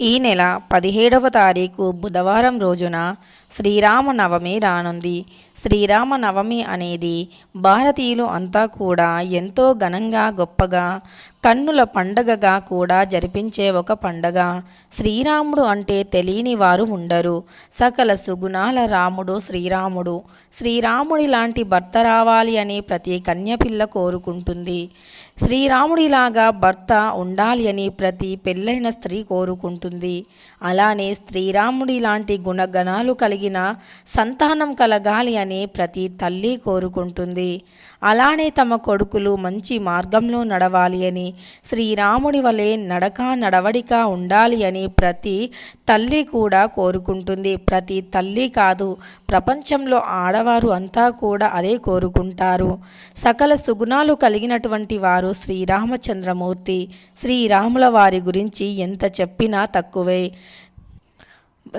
ఈ నెల పదిహేడవ తారీఖు బుధవారం రోజున శ్రీరామనవమి రానుంది. శ్రీరామనవమి అనేది భారతీయులు అంతా కూడా ఎంతో ఘనంగా గొప్పగా కన్నుల పండగగా కూడా జరిపించే ఒక పండగ. శ్రీరాముడు అంటే తెలియని వారు ఉండరు. సకల సుగుణాల రాముడు శ్రీరాముడు. శ్రీరాముడి లాంటి భర్త రావాలి అని ప్రతి కన్యపిల్ల కోరుకుంటుంది. శ్రీరాముడిలాగా భర్త ఉండాలి అని ప్రతి పెళ్ళైన స్త్రీ కోరుకుంటుంది. అలానే శ్రీరాముడి లాంటి గుణగణాలు కలిగిన సంతానం కలగాలి అని ప్రతి తల్లి కోరుకుంటుంది. అలానే తమ కొడుకులు మంచి మార్గంలో నడవాలి అని శ్రీరాముడి వలె నడక నడవడిక ఉండాలి అని ప్రతి తల్లి కూడా కోరుకుంటుంది. ప్రతి తల్లి కాదు ప్రపంచంలో ఆడవారు అంతా కూడా అదే కోరుకుంటారు. సకల సుగుణాలు కలిగినటువంటి వారు శ్రీరామచంద్రమూర్తి. శ్రీరాముల వారి గురించి ఎంత చెప్పినా తక్కువే.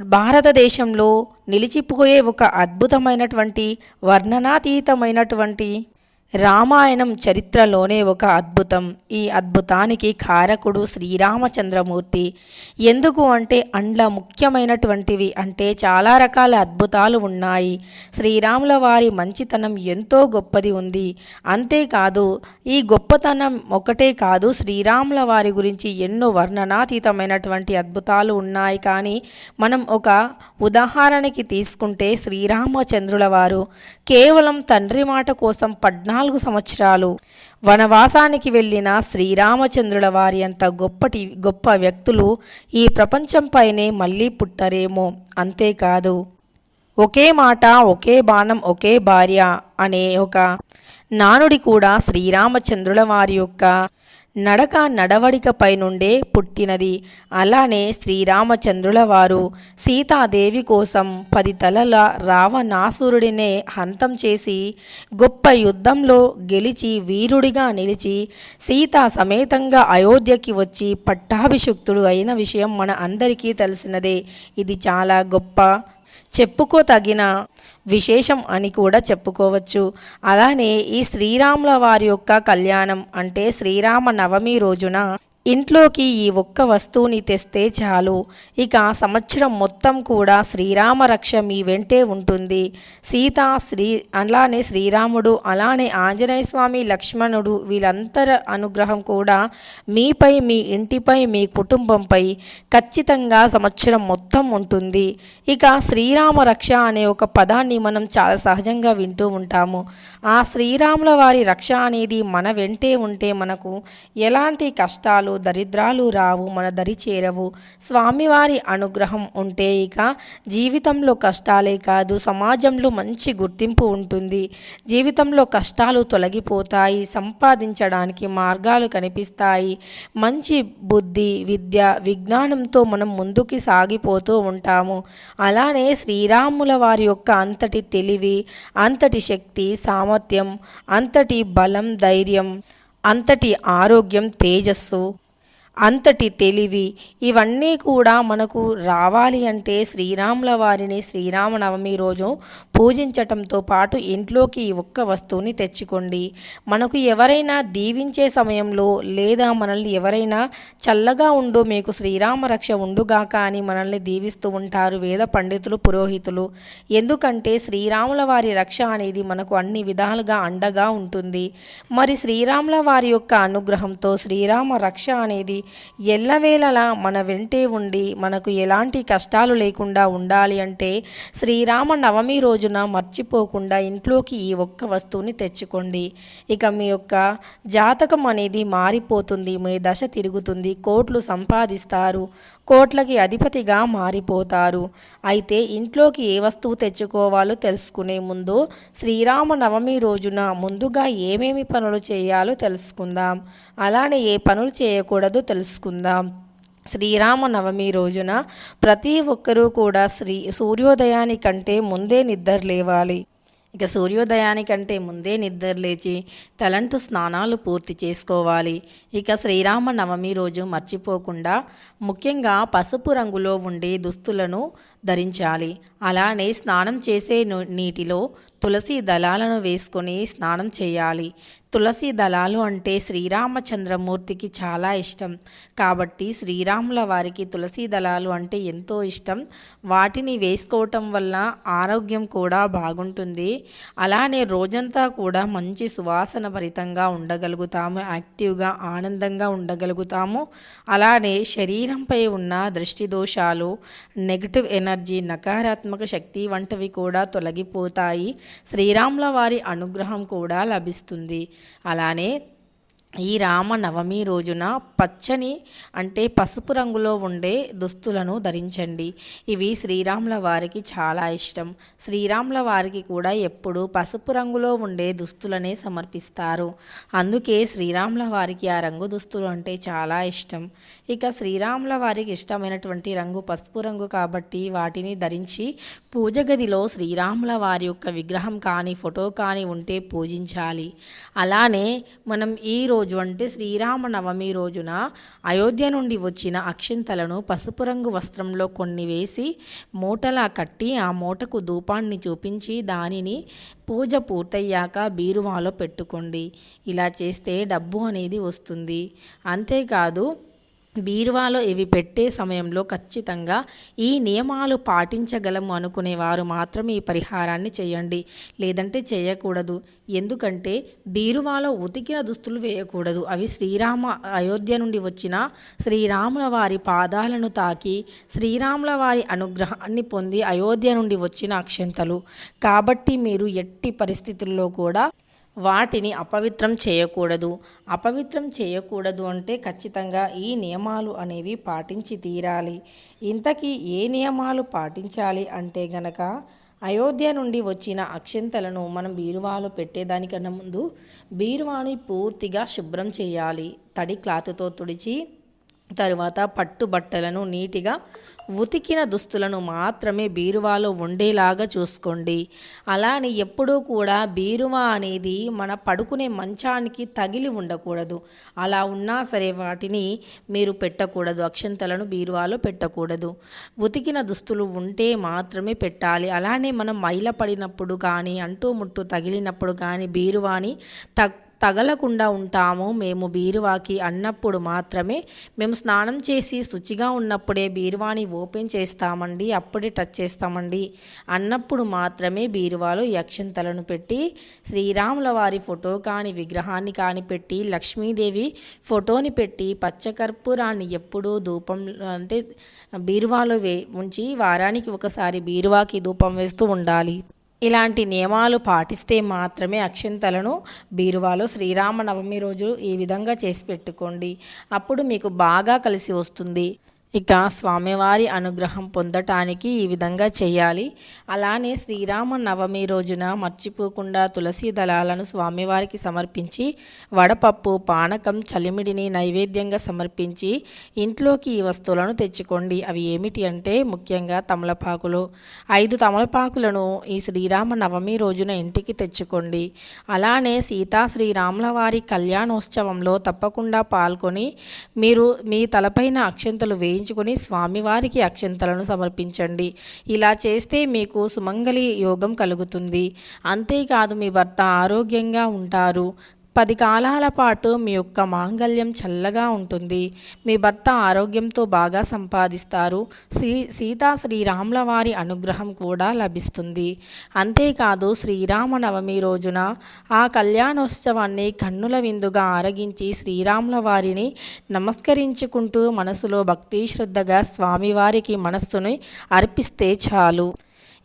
భారతదేశంలో నిలిచిపోయే ఒక అద్భుతమైనటువంటి వర్ణనాతీతమైనటువంటి రామాయణం చరిత్రలోనే ఒక అద్భుతం. ఈ అద్భుతానికి కారకుడు శ్రీరామచంద్రమూర్తి. ఎందుకు అంటే అండ్ల ముఖ్యమైనటువంటివి అంటే చాలా రకాల అద్భుతాలు ఉన్నాయి. శ్రీరాముల వారి మంచితనం ఎంతో గొప్పది ఉంది. అంతేకాదు ఈ గొప్పతనం ఒకటే కాదు శ్రీరాముల వారి గురించి ఎన్నో వర్ణనాతీతమైనటువంటి అద్భుతాలు ఉన్నాయి. కానీ మనం ఒక ఉదాహరణకి తీసుకుంటే శ్రీరామచంద్రుల వారు కేవలం తండ్రి మాట కోసం పద్నాలుగు సంవత్సరాలు. వనవాసానికి వెళ్ళిన శ్రీరామచంద్రుల వారి అంత గొప్పటి గొప్ప వ్యక్తులు ఈ ప్రపంచంపైనే మళ్ళీ పుట్టరేమో. అంతేకాదు ఒకే మాట ఒకే బాణం ఒకే భార్య అనే ఒక నానుడి కూడా శ్రీరామచంద్రుల వారి యొక్క నడక నడవడికపై నుండే పుట్టినది. అలానే శ్రీరామచంద్రుల వారు సీతాదేవి కోసం పది తలల రావణాసురుడినే హంతం చేసి గొప్ప యుద్ధంలో గెలిచి వీరుడిగా నిలిచి సీతా సమేతంగా అయోధ్యకి వచ్చి పట్టాభిషుక్తుడు అయిన విషయం మన అందరికీ తెలిసినదే. ఇది చాలా గొప్ప చెప్పుకోతగిన విశేషం అని కూడా చెప్పుకోవచ్చు. అలానే ఈ శ్రీరాముల వారి యొక్క కళ్యాణం అంటే శ్రీరామ నవమి రోజున ఇంట్లోకి ఈ ఒక్క వస్తువుని తెస్తే చాలు. ఇక సంవత్సరం మొత్తం కూడా శ్రీరామ రక్ష మీ వెంటే ఉంటుంది. సీత శ్రీ అలానే శ్రీరాముడు అలానే ఆంజనేయ స్వామి లక్ష్మణుడు వీళ్ళంతర అనుగ్రహం కూడా మీపై మీ ఇంటిపై మీ కుటుంబంపై ఖచ్చితంగా సంవత్సరం మొత్తం ఉంటుంది. ఇక శ్రీరామ రక్ష అనే ఒక పదాన్ని మనం చాలా సహజంగా వింటూ ఉంటాము. ఆ శ్రీరాముల వారి రక్ష అనేది మన వెంటే ఉంటే మనకు ఎలాంటి కష్టాలు దరిద్రాలు రావు మన దరి చేరవు. స్వామివారి అనుగ్రహం ఉంటే ఇక జీవితంలో కష్టాలే కాదు సమాజంలో మంచి గుర్తింపు ఉంటుంది. జీవితంలో కష్టాలు తొలగిపోతాయి సంపాదించడానికి మార్గాలు కనిపిస్తాయి. మంచి బుద్ధి విద్య విజ్ఞానంతో మనం ముందుకి సాగిపోతూ ఉంటాము. అలానే శ్రీరాముల వారి యొక్క అంతటి తెలివి అంతటి శక్తి సామర్థ్యం అంతటి బలం ధైర్యం అంతటి ఆరోగ్యం తేజస్సు అంతటి తెలివి. ఇవన్నీ కూడా మనకు రావాలి అంటే శ్రీరాముల వారిని శ్రీరామనవమి రోజు పూజించటంతో పాటు ఇంట్లోకి ఈ ఒక్క వస్తువుని తెచ్చుకోండి. మనకు ఎవరైనా దీవించే సమయంలో లేదా మనల్ని ఎవరైనా చల్లగా ఉండు మీకు శ్రీరామ రక్ష ఉండుగాక అని మనల్ని దీవిస్తూ ఉంటారు వేద పండితులు పురోహితులు. ఎందుకంటే శ్రీరాముల వారి రక్ష అనేది మనకు అన్ని విధాలుగా అండగా ఉంటుంది. మరి శ్రీరాముల వారి యొక్క అనుగ్రహంతో శ్రీరామ రక్ష అనేది ఎల్లవేళలా మన వెంటే ఉండి మనకు ఎలాంటి కష్టాలు లేకుండా ఉండాలి అంటే శ్రీరామ నవమి రోజున మర్చిపోకుండా ఇంట్లోకి ఈ ఒక్క వస్తువుని తెచ్చుకోండి. ఇక మీ యొక్క జాతకం అనేది మారిపోతుంది మీ దశ తిరుగుతుంది కోట్లు సంపాదిస్తారు. కోట్లకి అధిపతిగా మారిపోతారు. అయితే ఇంట్లోకి ఏ వస్తువు తెచ్చుకోవాలో తెలుసుకునే ముందు శ్రీరామ నవమి రోజున ముందుగా ఏమేమి పనులు చేయాలో తెలుసుకుందాం. అలానే ఏ పనులు చేయకూడదో తెలుసుకుందాం. శ్రీరామ నవమి రోజున ప్రతి ఒక్కరూ కూడా శ్రీ సూర్యోదయానికంటే ముందే నిద్ర లేవాలి. ఇక సూర్యోదయానికంటే ముందే నిద్ర లేచి తలంటు స్నానాలు పూర్తి చేసుకోవాలి. ఇక శ్రీరామ నవమి రోజు మర్చిపోకుండా ముఖ్యంగా పసుపు రంగులో ఉండే దుస్తులను ధరించాలి. అలానే స్నానం చేసే నీటిలో తులసి దళాలను వేసుకొని స్నానం చేయాలి. తులసి దళాలు అంటే శ్రీరామచంద్రమూర్తికి చాలా ఇష్టం. కాబట్టి శ్రీరాముల వారికి తులసి దళాలు అంటే ఎంతో ఇష్టం. వాటిని వేసుకోవటం వల్ల ఆరోగ్యం కూడా బాగుంటుంది. అలానే రోజంతా కూడా మంచి సువాసన భరితంగా ఉండగలుగుతాము. యాక్టివ్గా ఆనందంగా ఉండగలుగుతాము. అలానే శరీరంపై ఉన్న దృష్టి దోషాలు నెగిటివ్ ఎనర్జీ ఎనర్జీ నకారాత్మక శక్తి వంటివి కూడా తొలగిపోతాయి. శ్రీరాముల వారి అనుగ్రహం కూడా లభిస్తుంది. అలానే ఈ రామనవమి రోజున పచ్చని అంటే పసుపు రంగులో ఉండే దుస్తులను ధరించండి. ఇవి శ్రీరాముల వారికి చాలా ఇష్టం. శ్రీరాముల వారికి కూడా ఎప్పుడు పసుపు రంగులో ఉండే దుస్తులనే సమర్పిస్తారు. అందుకే శ్రీరాముల వారికి ఆ రంగు దుస్తులు అంటే చాలా ఇష్టం. ఇక శ్రీరాముల వారికి ఇష్టమైనటువంటి రంగు పసుపు రంగు కాబట్టి వాటిని ధరించి పూజ గదిలో శ్రీరాముల వారి యొక్క విగ్రహం కానీ ఫోటో కానీ ఉంటే పూజించాలి. అలానే మనం ఈ రోజు అంటే శ్రీరామనవమి రోజున అయోధ్య నుండి వచ్చిన అక్షింతలను పసుపు రంగు వస్త్రంలో కొన్ని వేసి మూటలా కట్టి ఆ మూటకు ధూపాన్ని చూపించి దానిని పూజ పూర్తయ్యాక బీరువాలో పెట్టుకోండి. ఇలా చేస్తే డబ్బు అనేది వస్తుంది. అంతేకాదు బీరువాలో ఇవి పెట్టే సమయంలో ఖచ్చితంగా ఈ నియమాలు పాటించగలము అనుకునే వారు మాత్రమే ఈ పరిహారాన్ని చేయండి. లేదంటే చేయకూడదు. ఎందుకంటే బీరువాలో ఉతికిన దుస్తులు వేయకూడదు. అవి శ్రీరామ అయోధ్య నుండి వచ్చిన శ్రీరాముల వారి పాదాలను తాకి శ్రీరాముల వారి అనుగ్రహాన్ని పొంది అయోధ్య నుండి వచ్చిన అక్షంతలు. కాబట్టి మీరు ఎట్టి పరిస్థితుల్లో కూడా వాటిని అపవిత్రం చేయకూడదు. అపవిత్రం చేయకూడదు అంటే ఖచ్చితంగా ఈ నియమాలు అనేవి పాటించి తీరాలి. ఇంతకీ ఏ నియమాలు పాటించాలి అంటే గనక అయోధ్య నుండి వచ్చిన అక్షంతలను మనం బీరువాలో పెట్టేదానికన్నా ముందు బీరువాని పూర్తిగా శుభ్రం చేయాలి. తడి క్లాత్తో తుడిచి తరువాత పట్టు బట్టలను నీటిగా ఉతికిన దుస్తులను మాత్రమే బీరువాలో ఉండేలాగా చూసుకోండి. అలానే ఎప్పుడూ కూడా బీరువా అనేది మన పడుకునే మంచానికి తగిలి ఉండకూడదు. అలా ఉన్నా సరే వాటిని మీరు పెట్టకూడదు. అక్షంతలను బీరువాలో పెట్టకూడదు. ఉతికిన దుస్తులు ఉంటే మాత్రమే పెట్టాలి. అలానే మనం మైల పడినప్పుడు కానీ అంటూ ముట్టు తగిలినప్పుడు కానీ బీరువాని తగ్ తగలకుండా ఉంటాము. మేము బీరువాకి అన్నప్పుడు మాత్రమే మేము స్నానం చేసి శుచిగా ఉన్నప్పుడే బీరువాని ఓపెన్ చేస్తామండి అప్పుడే టచ్ చేస్తామండి. అన్నప్పుడు మాత్రమే బీరువాలో యక్షంతలను పెట్టి శ్రీరాముల వారి ఫోటో కాని విగ్రహాన్ని కానిపెట్టి లక్ష్మీదేవి ఫోటోని పెట్టి పచ్చకర్పూరాన్ని ఎప్పుడూ ధూపం అంటే బీరువాలో వే ఉంచి వారానికి ఒకసారి బీరువాకి ధూపం వేస్తూ ఉండాలి. ఇలాంటి నియమాలు పాటిస్తే మాత్రమే అక్షింతలను బీరువాలో శ్రీరామనవమి రోజు ఈ విధంగా చేసి పెట్టుకోండి. అప్పుడు మీకు బాగా కలిసి వస్తుంది. ఇక స్వామివారి అనుగ్రహం పొందటానికి ఈ విధంగా చేయాలి. అలానే శ్రీరామ నవమి రోజున మర్చిపోకుండా తులసి దళాలను స్వామివారికి సమర్పించి వడపప్పు పానకం చలిమిడిని నైవేద్యంగా సమర్పించి ఇంట్లోకి ఈ వస్తువులను తెచ్చుకోండి. అవి ఏమిటి అంటే ముఖ్యంగా తమలపాకులు. ఐదు తమలపాకులను ఈ శ్రీరామ నవమి రోజున ఇంటికి తెచ్చుకోండి. అలానే సీతా శ్రీరాముల వారి కళ్యాణోత్సవంలో తప్పకుండా పాల్గొని మీరు మీ తలపైన అక్షంతలు చేయించుకుని స్వామివారికి అక్షంతలను సమర్పించండి. ఇలా చేస్తే మీకు సుమంగళి యోగం కలుగుతుంది. అంతేకాదు మీ భర్త ఆరోగ్యంగా ఉంటారు. పది కాలాల పాటు మీ యొక్క మాంగళ్యం చల్లగా ఉంటుంది. మీ భర్త ఆరోగ్యంతో బాగా సంపాదిస్తారు. శ్రీ సీతా శ్రీరాముల వారి అనుగ్రహం కూడా లభిస్తుంది. అంతేకాదు శ్రీరామనవమి రోజున ఆ కళ్యాణోత్సవాన్ని కన్నుల విందుగా ఆరగించి శ్రీరాముల వారిని నమస్కరించుకుంటూ మనసులో భక్తి శ్రద్ధగా స్వామివారికి మనస్సుని అర్పిస్తే చాలు.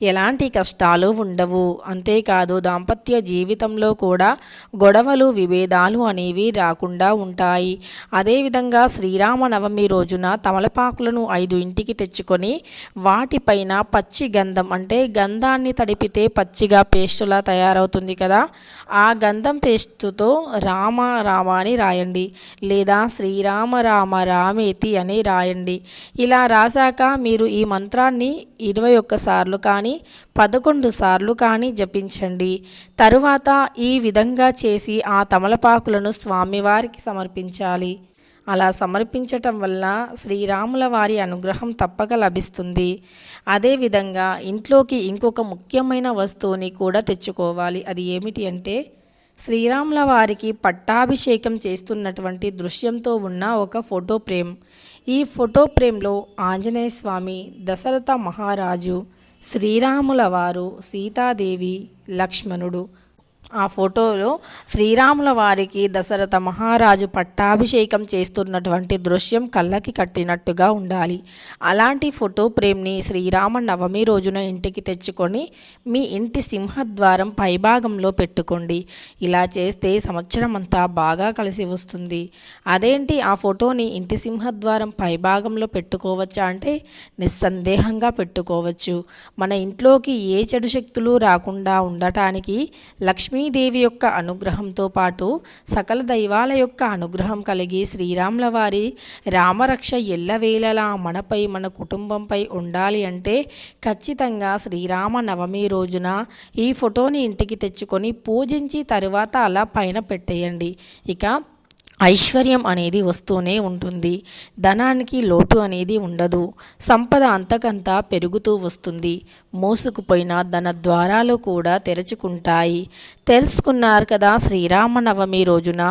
ఎలాంటి కష్టాలు ఉండవు. అంతేకాదు దాంపత్య జీవితంలో కూడా గొడవలు విభేదాలు అనేవి రాకుండా ఉంటాయి. అదేవిధంగా శ్రీరామనవమి రోజున తమలపాకులను ఐదు ఇంటికి తెచ్చుకొని వాటిపైన పచ్చి గంధం అంటే గంధాన్ని తడిపితే పచ్చిగా పేస్టులా తయారవుతుంది కదా. ఆ గంధం పేస్టుతో రామ రామ అని రాయండి. లేదా శ్రీరామ రామ రామేతి అని రాయండి. ఇలా రాశాక మీరు ఈ మంత్రాన్ని ఇరవై ఒక్కసార్లు కానీ పదకొండు సార్లు కానీ జపించండి. తరువాత ఈ విధంగా చేసి ఆ తమలపాకులను స్వామివారికి సమర్పించాలి. అలా సమర్పించటం వల్ల శ్రీరాముల వారి అనుగ్రహం తప్పక లభిస్తుంది. అదేవిధంగా ఇంట్లోకి ఇంకొక ముఖ్యమైన వస్తువుని కూడా తెచ్చుకోవాలి. అది ఏమిటి అంటే శ్రీరాముల వారికి పట్టాభిషేకం చేస్తున్నటువంటి దృశ్యంతో ఉన్న ఒక ఫోటో ఫ్రేమ్. ఈ ఫోటో ఫ్రేమ్లో ఆంజనేయ స్వామి దశరథ మహారాజు శ్రీరాముల వారు సీతాదేవి లక్ష్మణుడు ఆ ఫోటోలో శ్రీరాముల వారికి దశరథ మహారాజు పట్టాభిషేకం చేస్తున్నటువంటి దృశ్యం కళ్ళకి కట్టినట్టుగా ఉండాలి. అలాంటి ఫోటో ప్రేమ్ని శ్రీరామ నవమి రోజున ఇంటికి తెచ్చుకొని మీ ఇంటి సింహద్వారం పైభాగంలో పెట్టుకోండి. ఇలా చేస్తే సంవత్సరం అంతా బాగా కలిసి వస్తుంది. అదేంటి ఆ ఫోటోని ఇంటి సింహద్వారం పైభాగంలో పెట్టుకోవచ్చా అంటే నిస్సందేహంగా పెట్టుకోవచ్చు. మన ఇంట్లోకి ఏ చెడు శక్తులు రాకుండా ఉండటానికి లక్ష్మీదేవి యొక్క అనుగ్రహంతో పాటు సకల దైవాల యొక్క అనుగ్రహం కలిగి శ్రీరాముల వారి రామరక్ష ఎల్లవేళలా మనపై మన కుటుంబంపై ఉండాలి అంటే ఖచ్చితంగా శ్రీరామ నవమి రోజున ఈ ఫోటోని ఇంటికి తెచ్చుకొని పూజించి తరువాత అలా పైన పెట్టేయండి. ఇక ఐశ్వర్యం అనేది వస్తూనే ఉంటుంది. ధనానికి లోటు అనేది ఉండదు. సంపద అంతకంతా పెరుగుతూ వస్తుంది. మోసుకుపోయిన ధన ద్వారాలు కూడా తెరుచుకుంటాయి. తెలుసుకున్నారు కదా శ్రీరామనవమి రోజున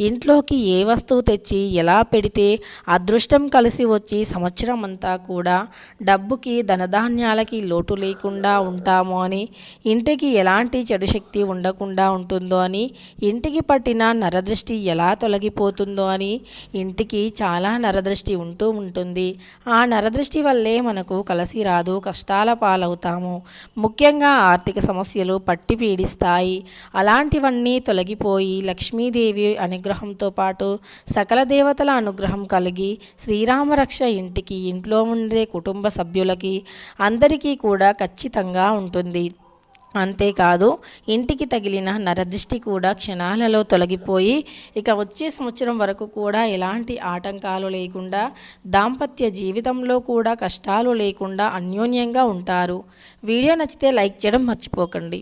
ఇంట్లోకి ఏ వస్తువు తెచ్చి ఎలా పెడితే అదృష్టం కలిసి వచ్చి సంవత్సరం అంతా కూడా డబ్బుకి ధనధాన్యాలకి లోటు లేకుండా ఉంటామో అని ఇంటికి ఎలాంటి చెడు శక్తి ఉండకుండా ఉంటుందో అని ఇంటికి పట్టిన నరదృష్టి ఎలా తొలగిపోతుందో అని ఇంటికి చాలా నరదృష్టి ఉంటూ ఉంటుంది. ఆ నరదృష్టి వల్లే మనకు కలిసి రాదు కష్టాల చేస్తాము. ముఖ్యంగా ఆర్థిక సమస్యలు పట్టి పీడిస్తాయి. అలాంటివన్నీ తొలగిపోయి లక్ష్మీదేవి అనుగ్రహంతో పాటు సకల దేవతల అనుగ్రహం కలిగి శ్రీరామరక్ష ఇంటికి ఇంట్లో ఉండే కుటుంబ సభ్యులకి అందరికీ కూడా ఖచ్చితంగా ఉంటుంది. అంతేకాదు ఇంటికి తగిలిన నరదృష్టి కూడా క్షణాలలో తొలగిపోయి ఇక వచ్చే సంవత్సరం వరకు కూడా ఎలాంటి ఆటంకాలు లేకుండా దాంపత్య జీవితంలో కూడా కష్టాలు లేకుండా అన్యోన్యంగా ఉంటారు. వీడియో నచ్చితే లైక్ చేయడం మర్చిపోకండి.